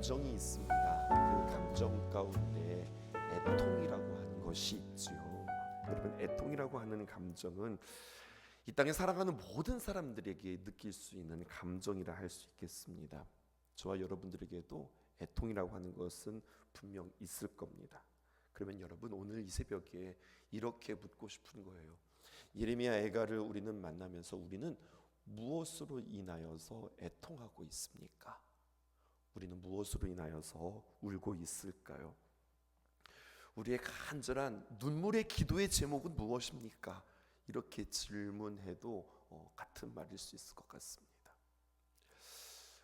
감정이 있습니다. 그 감정 가운데 애통이라고 하는 것이 있지요. 여러분 애통이라고 하는 감정은 이 땅에 살아가는 모든 사람들에게 느낄 수 있는 감정이라 할 수 있겠습니다. 저와 여러분들에게도 애통이라고 하는 것은 분명 있을 겁니다. 그러면 여러분 오늘 이 새벽에 이렇게 묻고 싶은 거예요. 예레미야 애가를 우리는 만나면서 우리는 무엇으로 인하여서 애통하고 있습니까? 우리는 무엇으로 인하여서 울고 있을까요? 우리의 간절한 눈물의 기도의 제목은 무엇입니까? 이렇게 질문해도 어, 같은 말일 수 있을 것 같습니다.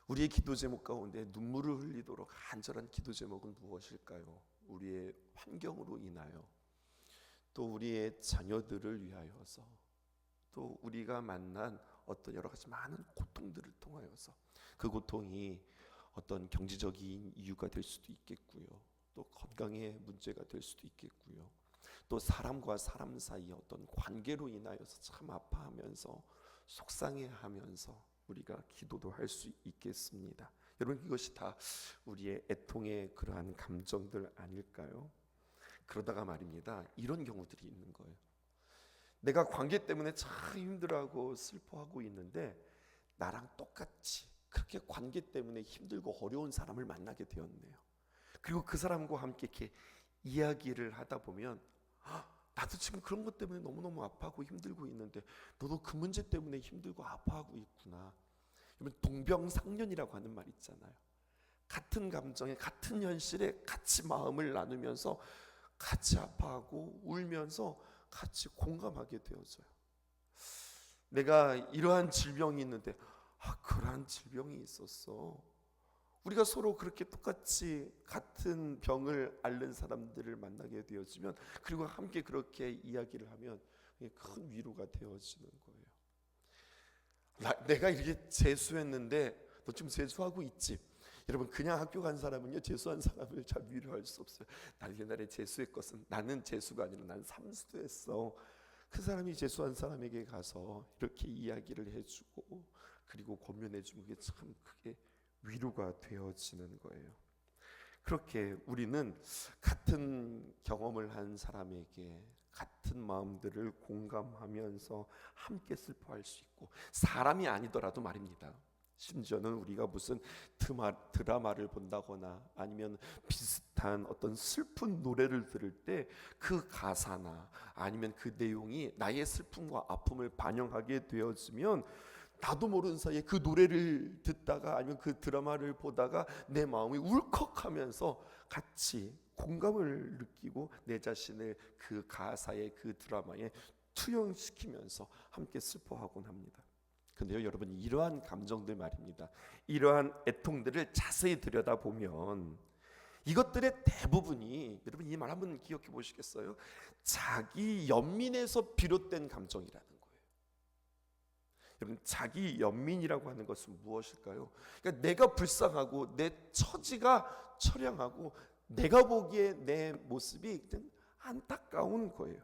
우리의 기도 제목 가운데 눈물을 흘리도록 간절한 기도 제목은 무엇일까요? 우리의 환경으로 인하여 또 우리의 자녀들을 위하여서 또 우리가 만난 어떤 여러 가지 많은 고통들을 통하여서 그 고통이 어떤 경제적인 이유가 될 수도 있겠고요. 또 건강의 문제가 될 수도 있겠고요. 또 사람과 사람 사이의 어떤 관계로 인하여서 참 아파하면서 속상해하면서 우리가 기도도 할 수 있겠습니다. 여러분 이것이 다 우리의 애통의 그러한 감정들 아닐까요? 그러다가 말입니다. 이런 경우들이 있는 거예요. 내가 관계 때문에 참 힘들어하고 슬퍼하고 있는데 나랑 똑같이 그렇게 관계 때문에 힘들고 어려운 사람을 만나게 되었네요. 그리고 그 사람과 함께 이렇게 이야기를 하다 보면 아, 나도 지금 그런 것 때문에 너무너무 아파하고 힘들고 있는데 너도 그 문제 때문에 힘들고 아파하고 있구나. 동병상련이라고 하는 말 있잖아요. 같은 감정에 같은 현실에 같이 마음을 나누면서 같이 아파하고 울면서 같이 공감하게 되어져요. 내가 이러한 질병이 있는데 아 그러한 질병이 있었어. 우리가 서로 그렇게 똑같이 같은 병을 앓는 사람들을 만나게 되어지면 그리고 함께 그렇게 이야기를 하면 큰 위로가 되어지는 거예요. 나, 내가 이렇게 재수했는데 너 지금 재수하고 있지? 여러분 그냥 학교 간 사람은요 재수한 사람을 잘 위로할 수 없어요. 나 옛날에 재수했것은 나는 재수가 아니라 난 삼수도 했어. 그 사람이 재수한 사람에게 가서 이렇게 이야기를 해주고 그리고 고면해주는 게참 크게 위로가 되어지는 거예요. 그렇게 우리는 같은 경험을 한 사람에게 같은 마음들을 공감하면서 함께 슬퍼할 수 있고 사람이 아니더라도 말입니다. 심지어는 우리가 무슨 드라마를 본다거나 아니면 비슷한 어떤 슬픈 노래를 들을 때 그 가사나 아니면 그 내용이 나의 슬픔과 아픔을 반영하게 되어지면 나도 모르는 사이에 그 노래를 듣다가 아니면 그 드라마를 보다가 내 마음이 울컥하면서 같이 공감을 느끼고 내 자신을 그 가사의 그 드라마에 투영시키면서 함께 슬퍼하곤 합니다. 근데요, 여러분 이러한 감정들 말입니다. 이러한 애통들을 자세히 들여다보면 이것들의 대부분이 여러분 이 말 한번 기억해 보시겠어요? 자기 연민에서 비롯된 감정이라는. 여러분 자기 연민이라고 하는 것은 무엇일까요? 그러니까 내가 불쌍하고 내 처지가 처량하고 내가 보기에 내 모습이 안타까운 거예요.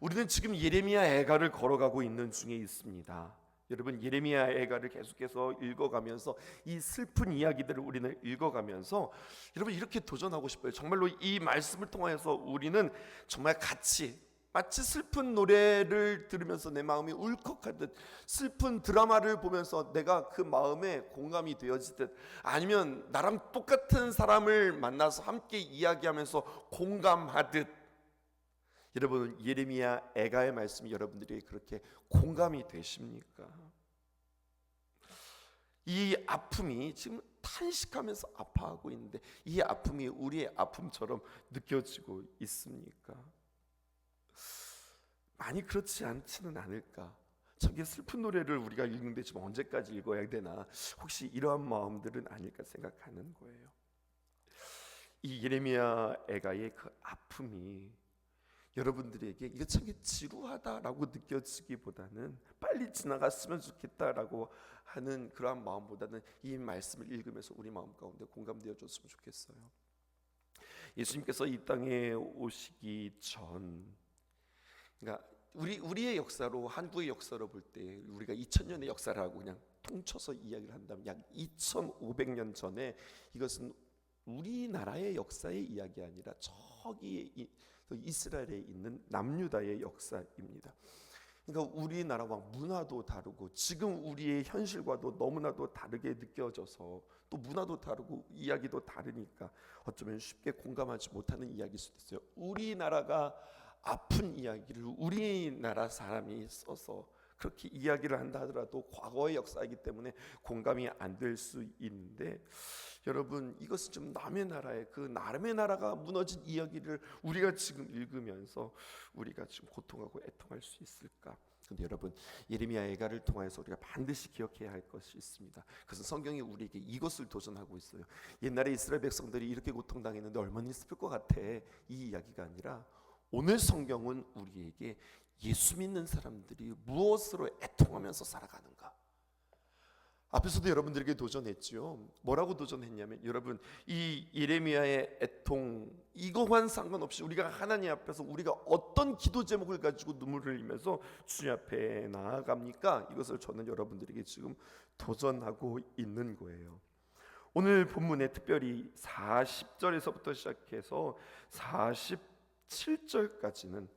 우리는 지금 예레미야 애가를 걸어가고 있는 중에 있습니다. 여러분 예레미야 애가를 계속해서 읽어가면서 이 슬픈 이야기들을 우리는 읽어가면서 여러분 이렇게 도전하고 싶어요. 정말로 이 말씀을 통하여서 우리는 정말 같이 마치 슬픈 노래를 들으면서 내 마음이 울컥하듯 슬픈 드라마를 보면서 내가 그 마음에 공감이 되어지듯 아니면 나랑 똑같은 사람을 만나서 함께 이야기하면서 공감하듯 여러분 예레미야 애가의 말씀이 여러분들이 그렇게 공감이 되십니까? 이 아픔이 지금 탄식하면서 아파하고 있는데 이 아픔이 우리의 아픔처럼 느껴지고 있습니까? 많이 그렇지 않지는 않을까? 저게 슬픈 노래를 우리가 읽는데 지금 언제까지 읽어야 되나? 혹시 이러한 마음들은 아닐까 생각하는 거예요. 이 예레미야 애가의 그 아픔이 여러분들에게 이게 참 지루하다라고 느껴지기보다는 빨리 지나갔으면 좋겠다라고 하는 그러한 마음보다는 이 말씀을 읽으면서 우리 마음 가운데 공감되어 줬으면 좋겠어요. 예수님께서 이 땅에 오시기 전 그러니까 우리 우리의 역사로 한국의 역사로 볼 때 우리가 2000년의 역사를 하고 그냥 통쳐서 이야기를 한다면 약 2,500년 전에 이것은 우리나라의 역사의 이야기 아니라 저기 이스라엘에 있는 남유다의 역사입니다. 그러니까 우리나라와 문화도 다르고 지금 우리의 현실과도 너무나도 다르게 느껴져서 또 문화도 다르고 이야기도 다르니까 어쩌면 쉽게 공감하지 못하는 이야기일 수도 있어요. 우리나라가 아픈 이야기를 우리나라 사람이 써서 그렇게 이야기를 한다 하더라도 과거의 역사이기 때문에 공감이 안 될 수 있는데 여러분 이것은 좀 남의 나라의 그 남의 나라가 무너진 이야기를 우리가 지금 읽으면서 우리가 지금 고통하고 애통할 수 있을까? 근데 여러분 예레미야 예가를 통해서 우리가 반드시 기억해야 할 것이 있습니다. 그래서 성경이 우리에게 이것을 도전하고 있어요. 옛날에 이스라엘 백성들이 이렇게 고통당했는데 얼마나 슬플 것 같아. 이 이야기가 아니라 오늘 성경은 우리에게 예수 믿는 사람들이 무엇으로 애통하면서 살아가는가? 앞에서도 여러분들에게 도전했지요. 뭐라고 도전했냐면 여러분 이 예레미야의 애통 이거와는 상관없이 우리가 하나님 앞에서 우리가 어떤 기도 제목을 가지고 눈물을 흘리면서 주님 앞에 나아갑니까? 이것을 저는 여러분들에게 지금 도전하고 있는 거예요. 오늘 본문에 특별히 40절에서부터 시작해서 47절까지는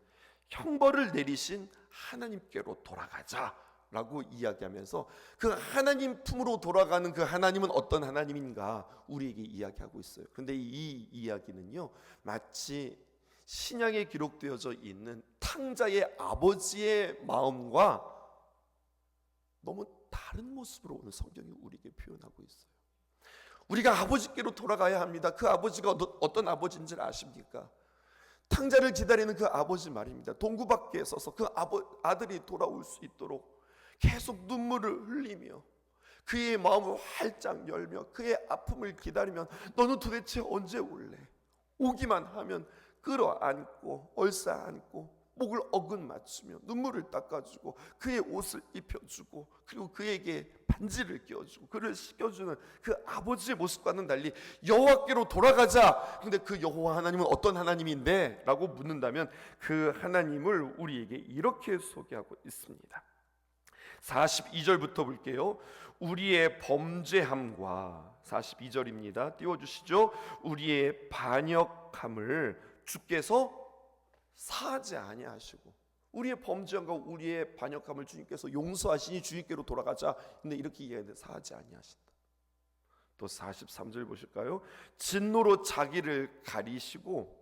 형벌을 내리신 하나님께로 돌아가자 라고 이야기하면서 그 하나님 품으로 돌아가는 그 하나님은 어떤 하나님인가 우리에게 이야기하고 있어요. 그런데 이 이야기는요 마치 신약에 기록되어져 있는 탕자의 아버지의 마음과 너무 다른 모습으로 오늘 성경이 우리에게 표현하고 있어요. 우리가 아버지께로 돌아가야 합니다. 그 아버지가 어떤- 어떤 아버지인지 아십니까? 탕자를 기다리는 그 아버지 말입니다. 동구 밖에 서서 그 아버, 아들이 돌아올 수 있도록 계속 눈물을 흘리며 그의 마음을 활짝 열며 그의 아픔을 기다리면 너는 도대체 언제 올래? 오기만 하면 끌어안고 얼싸안고 목을 어긋 맞추며 눈물을 닦아주고 그의 옷을 입혀주고 그리고 그에게 반지를 끼워주고 그를 씻겨주는 그 아버지의 모습과는 달리 여호와께로 돌아가자. 근데 그 여호와 하나님은 어떤 하나님인데? 라고 묻는다면 그 하나님을 우리에게 이렇게 소개하고 있습니다. 42절부터 볼게요. 우리의 범죄함과 42절입니다. 띄워 주시죠. 우리의 반역함을 주께서 사하지 아니하시고 우리의 범죄함과 우리의 반역함을 주님께서 용서하시니 주님께로 돌아가자. 근데 이렇게 이해하는데 사하지 아니하신다. 또 43절 보실까요? 진노로 자기를 가리시고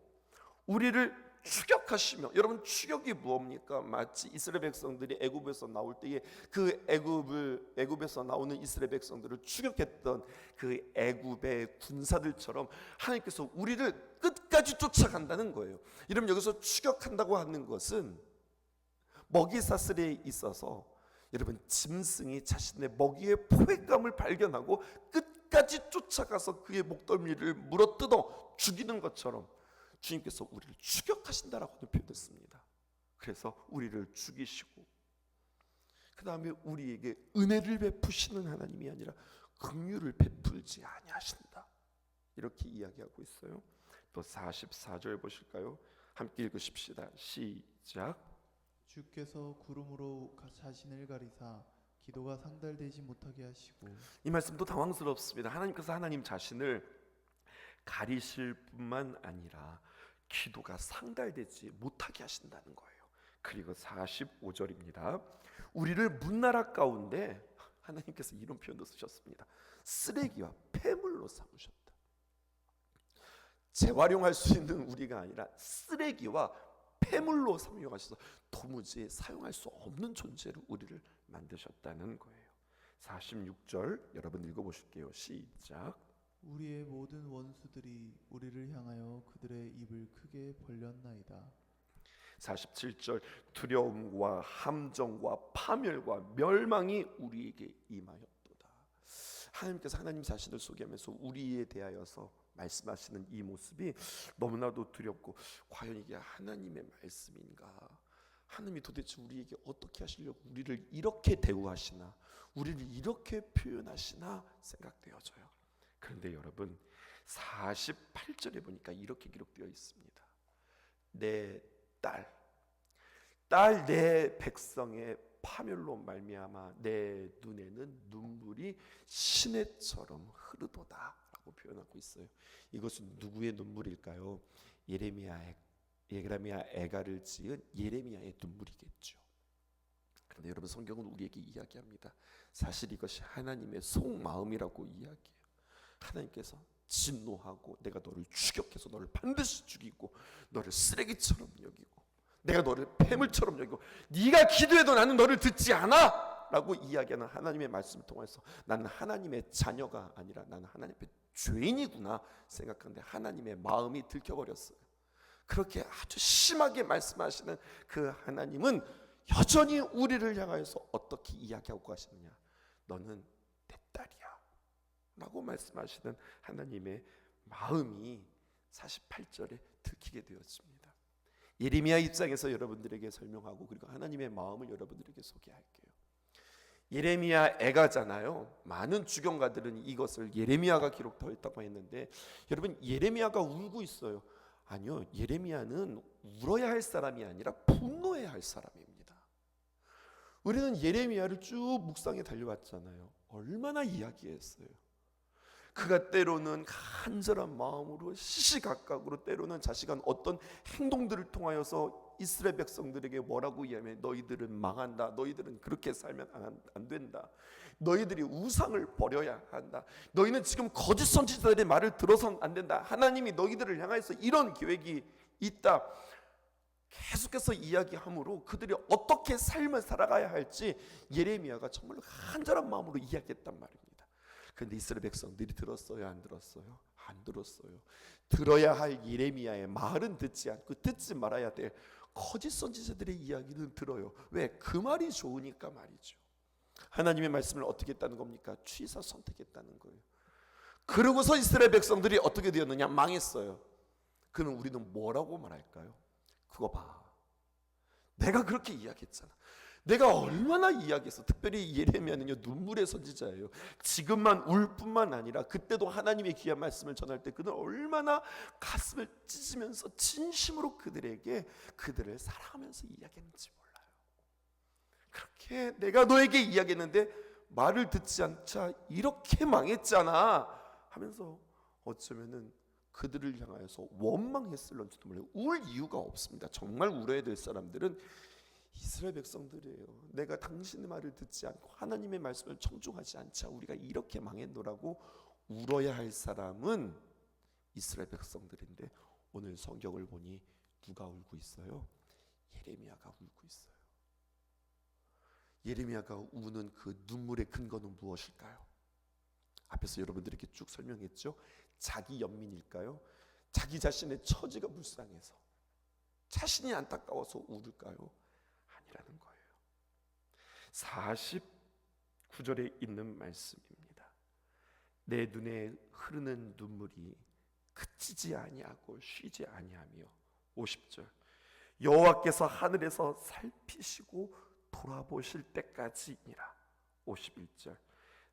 우리를 추격하시며 여러분 추격이 무엇입니까? 마치 이스라엘 백성들이 애굽에서 나올 때에 그 애굽을 애굽에서 나오는 이스라엘 백성들을 추격했던 그 애굽의 군사들처럼 하나님께서 우리를 끝까지 쫓아간다는 거예요. 여러분 여기서 추격한다고 하는 것은 먹이 사슬에 있어서 여러분 짐승이 자신의 먹이의 포획감을 발견하고 끝까지 쫓아가서 그의 목덜미를 물어뜯어 죽이는 것처럼 주님께서 우리를 추격하신다라고 표현했습니다. 그래서 우리를 죽이시고 그 다음에 우리에게 은혜를 베푸시는 하나님이 아니라 긍휼을 베풀지 아니하신다. 이렇게 이야기하고 있어요. 또 44절 보실까요? 함께 읽으십시다. 시작. 주께서 구름으로 가- 자신을 가리사 기도가 상달되지 못하게 하시고 이 말씀도 당황스럽습니다. 하나님께서 하나님 자신을 가리실 뿐만 아니라 기도가 상달되지 못하게 하신다는 거예요. 그리고 45절입니다. 우리를 문나라 가운데 하나님께서 이런 표현도 쓰셨습니다. 쓰레기와 폐물로 삼으셨다. 재활용할 수 있는 우리가 아니라 쓰레기와 폐물로 사용하셔서 도무지 사용할 수 없는 존재로 우리를 만드셨다는 거예요. 46절 여러분 읽어보실게요. 시작. 우리의 모든 원수들이 우리를 향하여 그들의 입을 크게 벌렸나이다. 47절 두려움과 함정과 파멸과 멸망이 우리에게 임하였도다. 하나님께서 하나님 자신을 소개하면서 우리에 대하여서 말씀하시는 이 모습이 너무나도 두렵고 과연 이게 하나님의 말씀인가? 하나님이 도대체 우리에게 어떻게 하시려고 우리를 이렇게 대우하시나? 우리를 이렇게 표현하시나 생각되어져요. 그런데 여러분 48절에 보니까 이렇게 기록되어 있습니다. 내 딸, 딸 내 백성의 파멸로 말미암아 내 눈에는 눈물이 시내처럼 흐르도다라고 표현하고 있어요. 이것은 누구의 눈물일까요? 예레미야의 예레미야 애가를 지은 예레미야의 눈물이겠죠. 그런데 여러분 성경은 우리에게 이야기합니다. 사실 이것이 하나님의 속마음이라고 이야기해요. 하나님께서 진노하고 내가 너를 추격해서 너를 반드시 죽이고 너를 쓰레기처럼 여기고 내가 너를 폐물처럼 여기고 네가 기도해도 나는 너를 듣지 않아? 라고 이야기하는 하나님의 말씀을 통해서 나는 하나님의 자녀가 아니라 나는 하나님 앞에 죄인이구나 생각하는데 하나님의 마음이 들켜버렸어요. 그렇게 아주 심하게 말씀하시는 그 하나님은 여전히 우리를 향하여서 어떻게 이야기하고 가시느냐? 너는 라고 말씀하시는 하나님의 마음이 48절에 들키게 되었습니다. 예레미야 입장에서 여러분들에게 설명하고 그리고 하나님의 마음을 여러분들에게 소개할게요. 예레미야 애가잖아요. 많은 주경가들은 이것을 예레미야가 기록되었다고 했는데 여러분 예레미야가 울고 있어요. 아니요. 예레미야는 울어야 할 사람이 아니라 분노해야 할 사람입니다. 우리는 예레미야를 쭉 묵상에 달려왔잖아요. 얼마나 이야기했어요. 그가 때로는 간절한 마음으로 시시각각으로 때로는 자식한 어떤 행동들을 통하여서 이스라엘 백성들에게 뭐라고 이야기하면 너희들은 망한다. 너희들은 그렇게 살면 안, 안 된다. 너희들이 우상을 버려야 한다. 너희는 지금 거짓 선지자들의 말을 들어선 안 된다. 하나님이 너희들을 향해서 이런 계획이 있다. 계속해서 이야기함으로 그들이 어떻게 삶을 살아가야 할지 예레미야가 정말로 간절한 마음으로 이야기했단 말입니다. 그런데 이스라엘 백성들이 들었어요, 안 들었어요? 안 들었어요. 들어야 할 예레미야의 말은 듣지 않고 듣지 말아야 될 거짓 선지자들의 이야기는 들어요. 왜? 그 말이 좋으니까 말이죠. 하나님의 말씀을 어떻게 했다는 겁니까? 취사 선택했다는 거예요. 그러고서 이스라엘 백성들이 어떻게 되었느냐? 망했어요. 그럼 우리는 뭐라고 말할까요? 그거 봐. 내가 그렇게 이야기했잖아. 내가 얼마나 이야기했어. 특별히 예레미야는요 눈물의 선지자예요. 지금만 울 뿐만 아니라 그때도 하나님의 귀한 말씀을 전할 때 그는 얼마나 가슴을 찢으면서 진심으로 그들에게 그들을 사랑하면서 이야기했는지 몰라요. 그렇게 내가 너에게 이야기했는데 말을 듣지 않자 이렇게 망했잖아 하면서 어쩌면은 그들을 향하여서 원망했을런지도 몰라요. 울 이유가 없습니다. 정말 울어야 될 사람들은 이스라엘 백성들이에요. 내가 당신의 말을 듣지 않고 하나님의 말씀을 청중하지 않자 우리가 이렇게 망했노라고 울어야 할 사람은 이스라엘 백성들인데 오늘 성경을 보니 누가 울고 있어요? 예레미야가 울고 있어요. 예레미야가 우는 그 눈물의 근거는 무엇일까요? 앞에서 여러분들에게 쭉 설명했죠. 자기 연민일까요? 자기 자신의 처지가 불쌍해서 자신이 안타까워서 울을까요? 아니라는 거예요. 49절에 있는 말씀입니다. 내 눈에 흐르는 눈물이 그치지 아니하고 쉬지 아니하며 50절 여호와께서 하늘에서 살피시고 돌아보실 때까지니라 51절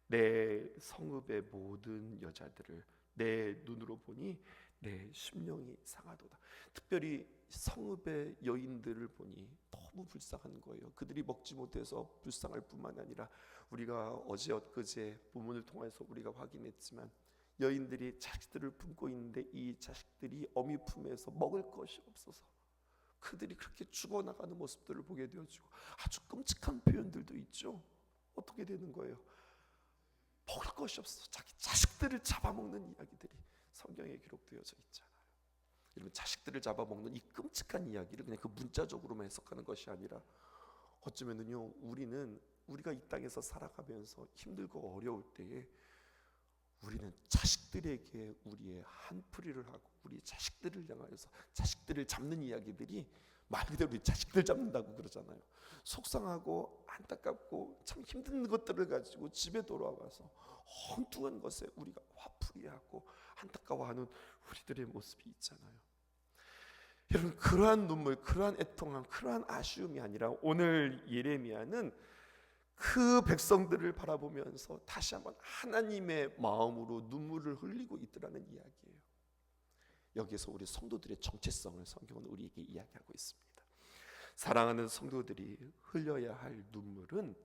내 성읍의 모든 여자들을 내 눈으로 보니 내 심령이 상하도다. 특별히 성읍의 여인들을 보니 너무 불쌍한 거예요. 그들이 먹지 못해서 불쌍할 뿐만 아니라 우리가 어제 엊그제 본문을 통해서 우리가 확인했지만 여인들이 자식들을 품고 있는데 이 자식들이 어미 품에서 먹을 것이 없어서 그들이 그렇게 죽어나가는 모습들을 보게 되어지고 아주 끔찍한 표현들도 있죠. 어떻게 되는 거예요? 먹을 것이 없어 자기 자식들을 잡아먹는 이야기들이 성경에 기록되어져 있잖아요. 여러분 자식들을 잡아먹는 이 끔찍한 이야기를 그냥 그 문자적으로만 해석하는 것이 아니라 어쩌면은요 우리는 우리가 이 땅에서 살아가면서 힘들고 어려울 때에 우리는 자식들에게 우리의 한풀이를 하고 우리 자식들을 향하여서 자식들을 잡는 이야기들이 말 그대로 우리 자식들 잡는다고 그러잖아요. 속상하고 안타깝고 참 힘든 것들을 가지고 집에 돌아와서 엉뚱한 것에 우리가 화풀이하고 안타까워하는 우리들의 모습이 있잖아요. 여러분 그러한 눈물, 그러한 애통함, 그러한 아쉬움이 아니라 오늘 예레미야는 그 백성들을 바라보면서 다시 한번 하나님의 마음으로 눈물을 흘리고 있더라는 이야기예요. 여기서 우리 성도들의 정체성을 성경은 우리에게 이야기하고 있습니다. 사랑하는 성도들이 흘려야 할 눈물은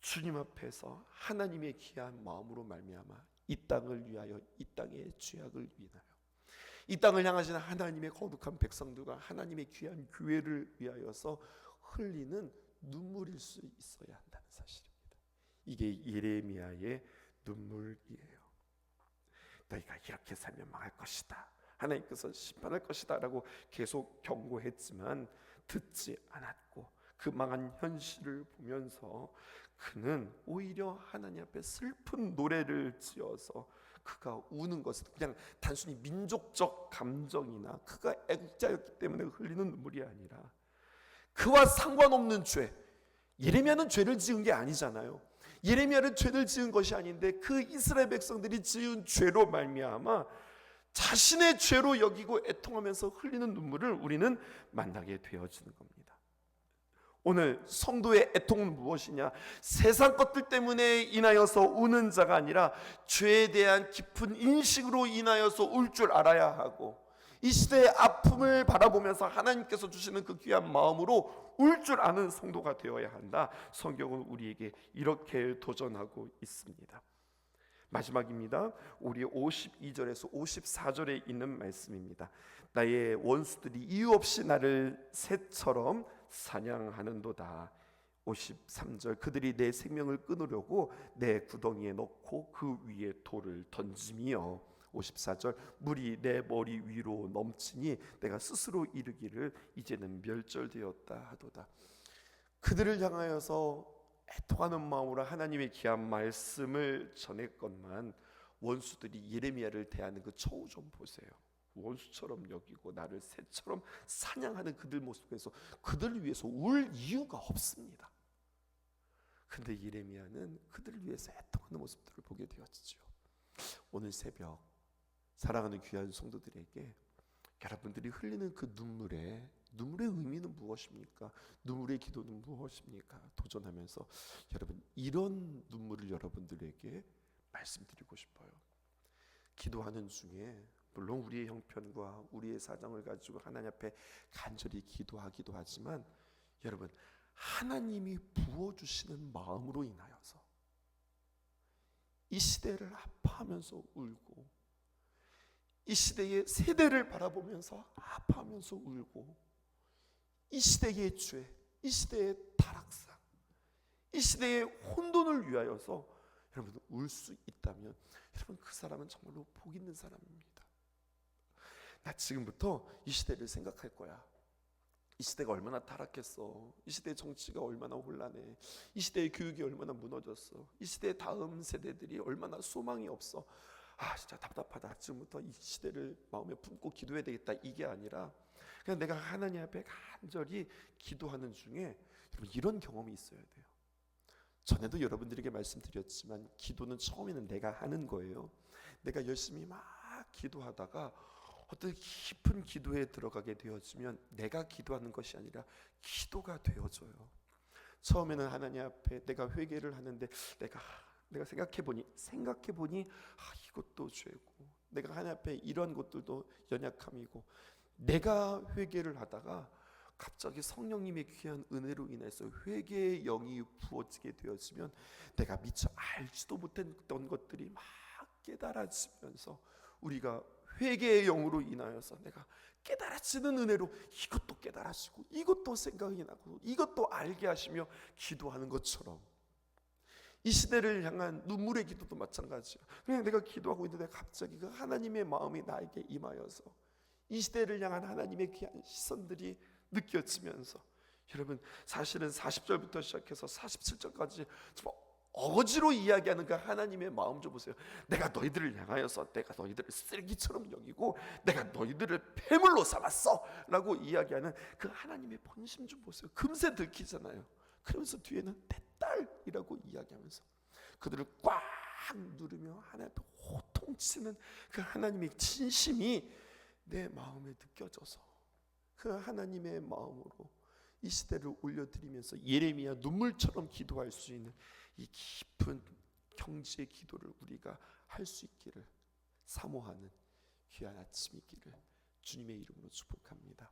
주님 앞에서 하나님의 귀한 마음으로 말미암아 이 땅을 위하여 이 땅의 죄악을 위하여 이 땅을 향하시는 하나님의 거룩한 백성들과 하나님의 귀한 교회를 위하여서 흘리는 눈물일 수 있어야 한다는 사실입니다. 이게 예레미야의 눈물이에요. 너희가 이렇게 살면 망할 것이다. 하나님께서 심판할 것이다라고 계속 경고했지만 듣지 않았고 그 망한 현실을 보면서 그는 오히려 하나님 앞에 슬픈 노래를 지어서 그가 우는 것은 그냥 단순히 민족적 감정이나 그가 애국자였기 때문에 흘리는 눈물이 아니라 그와 상관없는 죄. 예레미야는 죄를 지은 게 아니잖아요. 예레미야는 죄를 지은 것이 아닌데 그 이스라엘 백성들이 지은 죄로 말미암아 자신의 죄로 여기고 애통하면서 흘리는 눈물을 우리는 만나게 되어지는 겁니다. 오늘 성도의 애통은 무엇이냐? 세상 것들 때문에 인하여서 우는 자가 아니라 죄에 대한 깊은 인식으로 인하여서 울 줄 알아야 하고 이 시대의 아픔을 바라보면서 하나님께서 주시는 그 귀한 마음으로 울 줄 아는 성도가 되어야 한다. 성경은 우리에게 이렇게 도전하고 있습니다. 마지막입니다. 우리 52절에서 54절에 있는 말씀입니다. 나의 원수들이 이유 없이 나를 새처럼 사냥하는도다. 53절 그들이 내 생명을 끊으려고 내 구덩이에 넣고 그 위에 돌을 던짐이요 54절 물이 내 머리 위로 넘치니 내가 스스로 이르기를 이제는 멸절되었다 하도다 그들을 향하여서 애통하는 마음으로 하나님의 귀한 말씀을 전했건만 원수들이 예레미야를 대하는 그 처우 좀 보세요. 원수처럼 여기고 나를 새처럼 사냥하는 그들 모습에서 그들을 위해서 울 이유가 없습니다. 근데 예레미야는 그들을 위해서 애통하는 모습들을 보게 되었지요. 오늘 새벽 사랑하는 귀한 성도들에게 여러분들이 흘리는 그 눈물에 눈물의 의미는 무엇입니까? 눈물의 기도는 무엇입니까? 도전하면서 여러분 이런 눈물을 여러분들에게 말씀드리고 싶어요. 기도하는 중에 물론 우리의 형편과 우리의 사정을 가지고 하나님 앞에 간절히 기도하기도 하지만 여러분 하나님이 부어 주시는 마음으로 인하여서 이 시대를 아파하면서 울고 이 시대의 세대를 바라보면서 아파하면서 울고 이 시대의 죄, 이 시대의 타락상, 이 시대의 혼돈을 위하여서 여러분 울 수 있다면 여러분 그 사람은 정말로 복 있는 사람입니다. 나 지금부터 이 시대를 생각할 거야. 이 시대가 얼마나 타락했어. 이 시대의 정치가 얼마나 혼란해. 이 시대의 교육이 얼마나 무너졌어. 이 시대의 다음 세대들이 얼마나 소망이 없어. 아 진짜 답답하다. 지금부터 이 시대를 마음에 품고 기도해야 되겠다. 이게 아니라 그냥 내가 하나님 앞에 간절히 기도하는 중에 이런 경험이 있어야 돼요. 전에도 여러분들에게 말씀드렸지만 기도는 처음에는 내가 하는 거예요. 내가 열심히 막 기도하다가 어떤 깊은 기도에 들어가게 되어지면 내가 기도하는 것이 아니라 기도가 되어져요. 처음에는 하나님 앞에 내가 회개를 하는데 내가 내가 생각해 보니 생각해 보니 아 이것도 죄고 내가 하나님 앞에 이런 것들도 연약함이고 내가 회개를 하다가 갑자기 성령님의 귀한 은혜로 인해서 회개의 영이 부어지게 되어지면 내가 미처 알지도 못했던 것들이 막 깨달아지면서 우리가 회개의 영으로 인하여서 내가 깨달아지는 은혜로 이것도 깨달아지고 이것도 생각이 나고 이것도 알게 하시며 기도하는 것처럼 이 시대를 향한 눈물의 기도도 마찬가지야. 그냥 내가 기도하고 있는데 갑자기 그 하나님의 마음이 나에게 임하여서 이 시대를 향한 하나님의 귀한 시선들이 느껴지면서 여러분 사실은 40절부터 시작해서 47절까지 정말 어거지로 이야기하는 그 하나님의 마음 좀 보세요. 내가 너희들을 향하여서 내가 너희들을 쓰레기처럼 여기고 내가 너희들을 폐물로 삼았어라고 이야기하는 그 하나님의 본심 좀 보세요. 금세 들키잖아요. 그러면서 뒤에는 내 딸이라고 이야기하면서 그들을 꽉 누르며 하나님 앞에 호통치는 그 하나님의 진심이 내 마음에 느껴져서 그 하나님의 마음으로 이 시대를 올려드리면서 예레미야 눈물처럼 기도할 수 있는 이 깊은 경지의 기도를 우리가 할 수 있기를 사모하는 귀한 아침이기를 주님의 이름으로 축복합니다.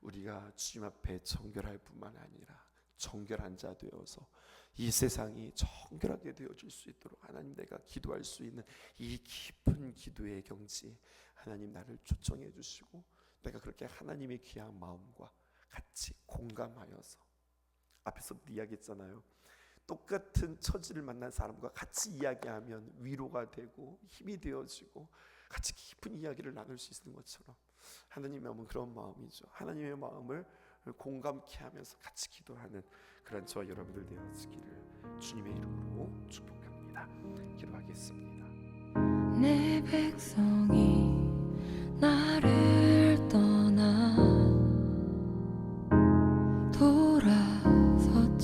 우리가 주님 앞에 정결할 뿐만 아니라 정결한 자 되어서 이 세상이 정결하게 되어질 수 있도록 하나님 내가 기도할 수 있는 이 깊은 기도의 경지 하나님 나를 초청해 주시고 내가 그렇게 하나님의 귀한 마음과 같이 공감하여서 앞에서 이야기했잖아요. 똑같은 처지를 만난 사람과 같이 이야기하면 위로가 되고 힘이 되어지고 같이 깊은 이야기를 나눌 수 있는 것처럼 하나님의 마음은 그런 마음이죠. 하나님의 마음을 공감케 하면서 같이 기도하는 그런 저와 여러분들 되어지기를 주님의 이름으로 축복합니다. 기도하겠습니다. 내 백성이 나를 떠나 돌아섰지만